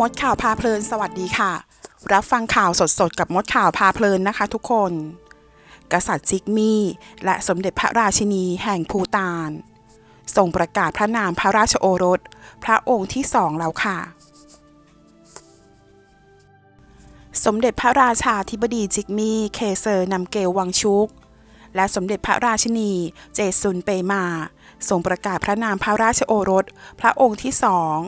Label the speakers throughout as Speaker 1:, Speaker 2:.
Speaker 1: มดข่าวพาเพลินสวัสดีค่ะ รับฟังข่าวสดๆ กับมดข่าวพาเพลินนะคะทุกคน กษัตริย์จิกมี่ และสมเด็จพระราชินีแห่งภูตานทรงประกาศพระนามพระราชโอรส พระองค์ที่สองแล้วค่ะ สมเด็จพระราชาธิบดีจิกมี่เคเซอร์นำเกลวังชุก และสมเด็จพระราชินีเจซุนเปมาทรงประกาศพระนามพระราชโอรส พระองค์ที่สอง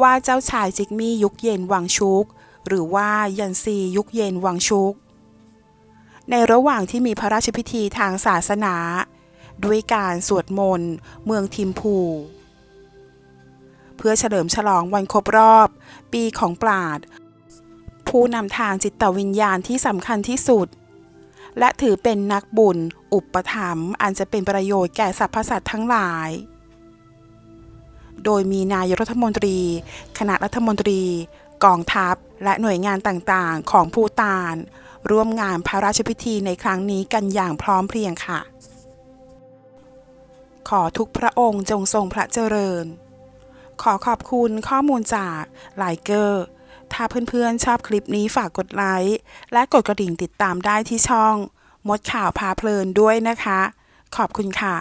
Speaker 1: ว่าเจ้าชายจิกมี่ยุคเย็นวังชุก หรือว่ายันซียุคเย็นวังชุก ในระหว่างที่มีพระราชพิธีทางศาสนา ด้วยการสวดมนต์ เมืองทิมพู เพื่อเฉลิมฉลองวันครบรอบ ปีของปราด ผู้นำทางจิตวิญญาณที่สำคัญที่สุด และถือเป็นนักบุญ อุปถัมภ์อันจะเป็นประโยชน์แก่สรรพสัตว์ทั้งหลาย โดยมีนายรัฐมนตรี คณะรัฐมนตรี กองทัพ และหน่วยงานต่างๆ ของภูตาน ร่วมงานพระราชพิธีในครั้งนี้กันอย่างพร้อมเพรียงค่ะ ขอทุกพระองค์จงทรงพระเจริญ ขอขอบคุณข้อมูลจากไลเกอร์ถ้าเพื่อนๆชอบคลิปนี้ฝากกดไลค์และกดกระดิ่งติดตามได้ที่ช่อง มดข่าวพาเพลินด้วยนะคะ ขอบคุณค่ะ